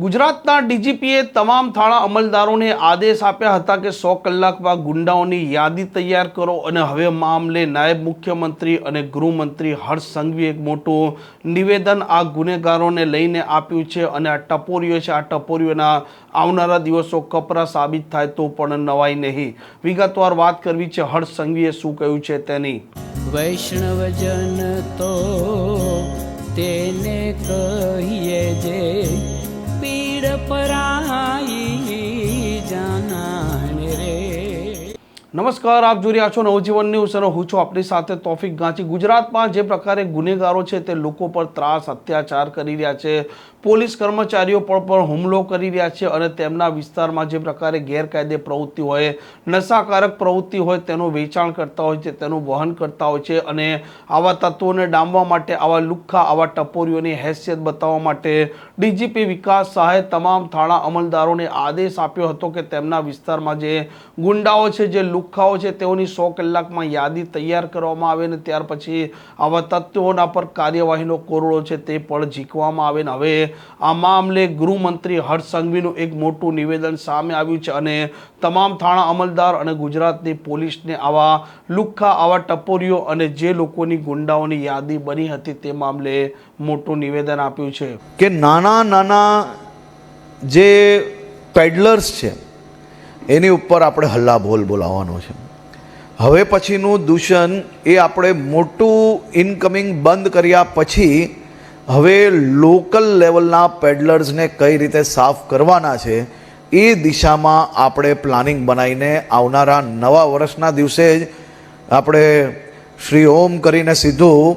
ગુજરાતના ડીજીપીએ તમામ થાણા અમલદારોને આદેશ આપ્યા હતા કે સો કલાકમાં ગુંડાઓની યાદી તૈયાર કરો અને હવે મામલે નાયબ મુખ્યમંત્રી અને ગૃહમંત્રી હર્ષ સંઘવીએ એક મોટું નિવેદન આ ગુનેગારોને લઈને આપ્યું છે અને આ ટપોરીઓ છે, આ ટપોરીઓના આવનારા દિવસો કપરા સાબિત થાય તો પણ નવાઈ નહીં. વિગતવાર વાત કરવી છે, હર્ષ સંઘવીએ શું કહ્યું છે તેની? વૈષ્ણવજન તો તેને કહીએ જે पराई નમસ્કાર, આપ જોઈ રહ્યા છો નવજીવન ન્યૂઝ અને હું છું આપણી સાથે તોફિક ગાંચી. ગુજરાતમાં જે પ્રકારે ગુનેગારો છે તે લોકો પર ત્રાસ અત્યાચાર કરી રહ્યા છે. પોલીસ કર્મચારીઓ પર પણ હુમલો કરી રહ્યા છે અને તેમના વિસ્તારમાં જે પ્રકારે ગેરકાયદે પ્રવૃત્તિ હોય, નશાકારક પ્રવૃત્તિ હોય તેનું વેચાણ કરતા હોય છે, તેનું વહન કરતા હોય છે અને આવા તત્વોને ડામવા માટે, આવા લુખ્ખા, આવા ટપોરીઓની હેસિયત બતાવવા માટે ડીજીપી વિકાસ શાહે તમામ થાણા અમલદારોને આદેશ આપ્યો હતો કે તેમના વિસ્તારમાં જે ગુંડાઓ છે, જે લુખ્ખાઓ છે, તેઓની સો કલાકમાં યાદી તૈયાર કરવામાં આવે ને ત્યાર પછી આવા તત્વોના પર કાર્યવાહીનો કોરડો છે તે પણ ઝીકવામાં આવે ને હવે આ મામલે ગૃહમંત્રી હર્ષ સંઘવીનું એક મોટું નિવેદન સામે આવ્યું છે અને તમામ થાણા અમલદાર અને ગુજરાતની પોલીસને આવા લુખ્ખા, આવા ટપોરીઓ અને જે લોકોની ગુંડાઓની યાદી બની હતી તે મામલે મોટું નિવેદન આપ્યું છે. કે નાના નાના જે પેડલર્સ છે એની ઉપર આપણે હલ્લા બોલ બોલાવવાનો છે. હવે પછીનું દૂષણ એ આપણે મોટું ઇનકમિંગ બંધ કર્યા પછી હવે લોકલ લેવલના પેડલર્સને કઈ રીતે સાફ કરવાના છે, એ દિશામાં આપણે પ્લાનિંગ બનાવીને આવનારા નવા વર્ષના દિવસે જ આપણે શ્રી ઓમ કરીને સીધું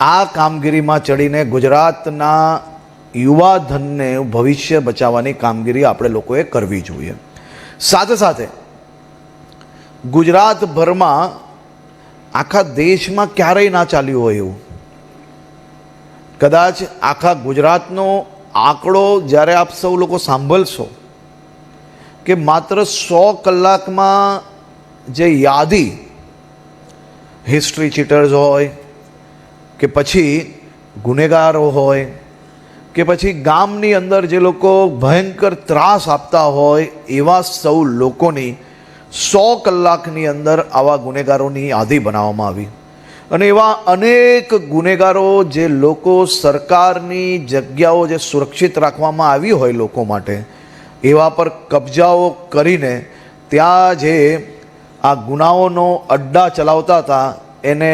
આ કામગીરીમાં ચડીને ગુજરાતના યુવા ધનને ભવિષ્ય બચાવવાની કામગીરી આપણે લોકોએ કરવી જોઈએ. સાથે સાથે ગુજરાતભરમાં આખા દેશમાં ક્યારેય ના ચાલ્યું હોય એવું. કદાચ આખા ગુજરાતનો આંકડો જ્યારે આપ સૌ લોકો સાંભળશો કે માત્ર સો કલાકમાં જે યાદી હિસ્ટ્રી ચીટર્સ હોય કે પછી ગુનેગારો હોય કે પછી ગામની અંદર જે લોકો ભયંકર ત્રાસ આપતા હોય એવા સૌ લોકોની સો કલાકની અંદર આવા ગુનેગારોની યાદી બનાવવામાં આવી. અને એવા અનેક ગુનેગારો જે લોકો સરકારની જગ્યાઓ જે સુરક્ષિત રાખવામાં આવી હોય લોકો માટે, એવા પર કબજાઓ કરીને ત્યાં જે આ ગુનાઓનો અડ્ડા ચલાવતા હતા, એને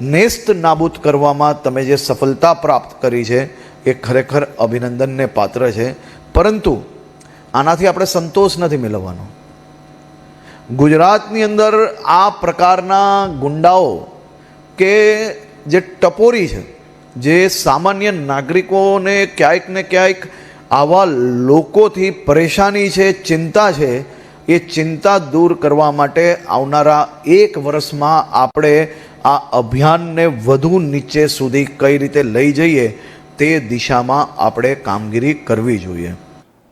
નેસ્ત નાબૂદ કરવામાં તમે જે સફળતા પ્રાપ્ત કરી છે એ ખરેખર અભિનંદનને પાત્ર છે. પરંતુ આનાથી આપણે સંતોષ નથી મેળવવાનો. ગુજરાતની અંદર આ પ્રકારના ગુંડાઓ કે જે ટપોરી છે, જે સામાન્ય નાગરિકોને ક્યાંક ને ક્યાંક આવા લોકોથી પરેશાની છે, ચિંતા છે, એ ચિંતા દૂર કરવા માટે આવનારા એક વર્ષમાં આપણે આ અભિયાનને વધુ નીચે સુધી કઈ રીતે લઈ જઈએ તે દિશામાં આપણે કામગીરી કરવી જોઈએ.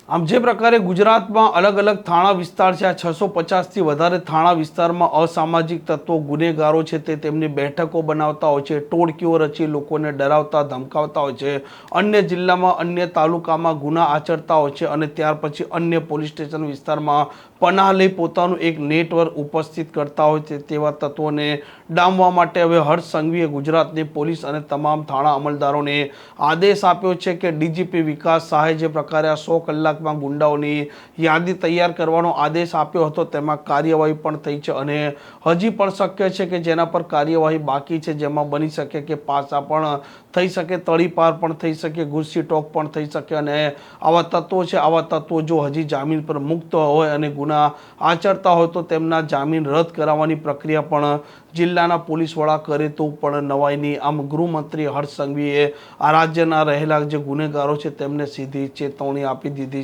આમ જે પ્રકારે ગુજરાતમાં અલગ અલગ થાણા વિસ્તાર છે, આ છસો પચાસથી વધારે થાણા વિસ્તારમાં અસામાજિક તત્વો, ગુનેગારો છે તે તેમની બેઠકો બનાવતા હોય છે, ટોળકીઓ રચી લોકોને ડરાવતા, ધમકાવતા હોય છે, અન્ય જિલ્લામાં, અન્ય તાલુકામાં ગુના આચરતા હોય છે અને ત્યાર પછી અન્ય પોલીસ સ્ટેશન વિસ્તારમાં પનાહ લઈ પોતાનું એક નેટવર્ક ઉપસ્થિત કરતા હોય છે તેવા તત્વોને ડામવા માટે હવે હર્ષ સંઘવીએ ગુજરાતની પોલીસ અને તમામ થાણા અમલદારોને આદેશ આપ્યો છે કે ડીજીપી વિકાસ સહાય જે પ્રકારે આ સો કલાકમાં ગુંડાઓની યાદી તૈયાર કરવાનો આદેશ આપ્યો હતો. તેમાં કાર્યવાહી પણ થઈ છે અને હજી પણ શક્ય છે કે જેના પર કાર્યવાહી બાકી છે, જેમાં બની શકે કે પાસા પણ થઈ શકે, તળીપાર પણ થઈ શકે ગુસ્સી ટોક પણ થઈ શકે અને આવા તત્વો છે. આવા તત્વો જો હજી જામીન પર મુક્ત હોય અને ગુના આચરતા હોય તો તેમના જામીન રદ કરાવવાની પ્રક્રિયા પણ જિલ્લાના પોલીસ વડા કરે તો પણ નવાઈની આમ ગૃહમંત્રી હર્ષ સંઘવીએ આ રાજ્યના રહેલા જે ગુનેગારો છે તેમને સીધી ચેતવણી આપી દીધી